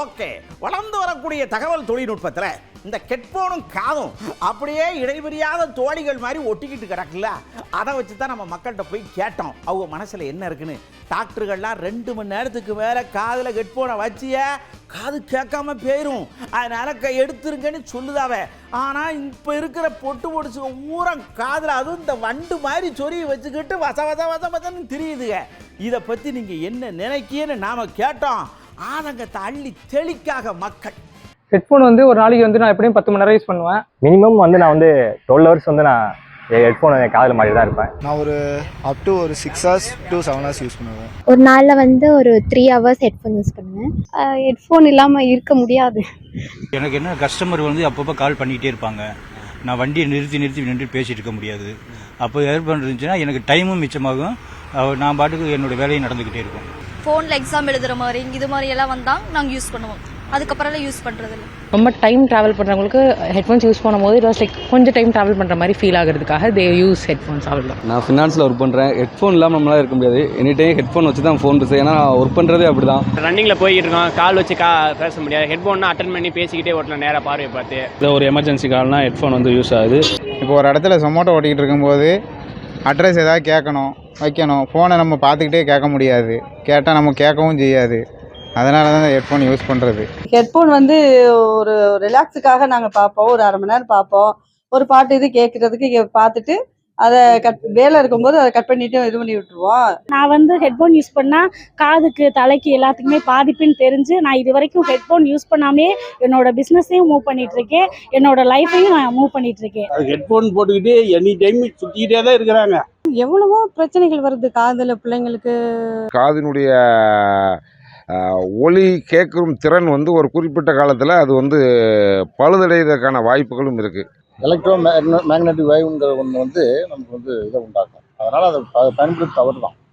Okay. வளர்ந்து வரக்கூடிய தகவல் தொழில்நுட்பத்தில் இந்த கெட்போனும் காதும் அப்படியே இடைபெறியாத தோழிகள் மாதிரி ஒட்டிக்கிட்டு கிடக்குல்ல? அதை வச்சு தான் நம்ம மக்கள்கிட்ட போய் கேட்டோம். அவங்க மனசில் என்ன இருக்குன்னு? டாக்டர்கள்லாம் ரெண்டு மணி நேரத்துக்கு மேலே காதில் ஹெட்ஃபோனை வச்சிய காது கேட்காம போயிடும் அதனால க எடுத்துருங்கன்னு சொல்லுதாவ. ஆனால் இப்போ இருக்கிற பொட்டு பொடிச்சு ஊரம் காதில் அதுவும் இந்த வண்டு மாதிரி சொருகி வச்சுக்கிட்டு வச வச வச வசன்னு தெரியுதுங்க இதை பற்றி நீங்கள் என்ன நினைக்கீன்னு நாம் கேட்டோம். ஆதங்கத்தை அள்ளி தெளிக்காக மக்கள். ஹெட்ஃபோன் வந்து ஒரு நாளைக்கு வந்து நான் எப்படியும் பத்து மணி நேரம் யூஸ் பண்ணுவேன். மினிமம் வந்து நான் வந்து டுவெல் ஹவர்ஸ் வந்து நான் ஹெட்ஃபோன் என் காதில் மாட்டி தான் இருப்பேன். நான் ஒரு அப் டு ஒரு six hours to seven hours use பண்ணுவேன். ஒரு நாளில் வந்து ஒரு த்ரீ ஹவர்ஸ் ஹெட்ஃபோன் யூஸ் பண்ணுவேன். ஹெட்ஃபோன் இல்லாமல் இருக்க முடியாது. எனக்கு என்ன கஸ்டமர் வந்து அப்பப்போ கால் பண்ணிக்கிட்டே இருப்பாங்க. நான் வண்டியை நிறுத்தி நிறுத்தி நின்று பேசிட்டு இருக்க முடியாது. அப்போ ஏற்பாடு இருந்துச்சுன்னா எனக்கு டைமும் மிச்சமாகும். நான் பாட்டுக்கு என்னோட வேலையும் நடந்துக்கிட்டே இருக்கும். ஃபோனில் எக்ஸாம் எழுதுகிற மாதிரி இது மாதிரி எல்லாம் வந்தால் நாங்கள் யூஸ் பண்ணுவோம். அதுக்கப்புறம்லாம் யூஸ் பண்ணுறதில்ல ரொம்ப டைம் ட்ராவல் பண்ணுறவங்களுக்கு ஹெட்ஃபோன்ஸ் யூஸ் பண்ணும்போது இட் வாஸ் லைக் கொஞ்சம் டைம் ட்ராவல் பண்ணுற மாதிரி ஃபீல் ஆகிறதுக்காக தே யூஸ் ஹெட்ஃபோன்ஸ் அவ்வளோ நான் ஃபினான்ஸில் ஒர்க் பண்ணுறேன் ஹெட்ஃபோன் இல்லாமல் நம்மளால இருக்க முடியாது. எனி டைம் ஹெட்ஃபோன் வச்சு தான் ஃபோன் பேசுவேன் ஏன்னா ஒர்க் பண்ணுறதே அப்படி தான் ரன்னிங்கில் போய்கிட்டு இருக்கோம். கால் வச்சு கா பேச முடியாது. ஹெட்ஃபோன்னா அட்டன் பண்ணி பேசிக்கிட்டே ஓட்டலாம் நேராக பார்வையை பார்த்து. இல்லை ஒரு எமர்ஜென்சி கால்னா ஹெட்ஃபோன் வந்து யூஸ் ஆகுது. இப்போ ஒரு இடத்துல சொமோட்டோ ஓட்டிக்கிட்டு இருக்கும்போது அட்ரஸ் ஏதாவது கேட்கணும். வைக்கணும். ஃபோனை நம்ம பார்த்துக்கிட்டே கேட்க முடியாது. கேட்டால் நம்ம கேட்கவும் செய்யாது. அதனால தான் ஹெட்ஃபோன் யூஸ் பண்ணுறது ஹெட்ஃபோன் வந்து ஒரு ரிலாக்ஸுக்காக நாங்கள் பார்ப்போம். ஒரு அரை மணி நேரம் பார்ப்போம். ஒரு பாட்டு இது கேட்குறதுக்கு பார்த்துட்டு அதை கட் வேலை இருக்கும்போது அதை கட் பண்ணிட்டு இது பண்ணி விட்டுருவோம். நான் வந்து ஹெட்ஃபோன் யூஸ் பண்ணால் காதுக்கு தலைக்கு எல்லாத்துக்குமே பாதிப்புன்னு தெரிஞ்சு நான் இது வரைக்கும் ஹெட்ஃபோன் யூஸ் பண்ணாமே என்னோட பிஸ்னஸையும் மூவ் பண்ணிட்டு இருக்கேன். என்னோட லைஃபையும் நான் மூவ் பண்ணிட்டு இருக்கேன். ஹெட்ஃபோன் போட்டுக்கிட்டு எனி டைம் சுற்றிக்கிட்டே தான் இருக்கிறாங்க. எவ்வளவோ பிரச்சனைகள் வருது காதில் பிள்ளைங்களுக்கு. காதினுடைய ஒலி கேட்கும் திறன் வந்து ஒரு குறிப்பிட்ட காலத்தில் அது வந்து பழுதடைவதற்கான வாய்ப்புகளும் இருக்குது எலக்ட்ரோ மேக்னெட்டிக் வேவ்ங்கிற ஒன்று வந்து நமக்கு வந்து இதை உண்டாக்கும். அதனால் அதை பயன்படுத்த தவறு தான்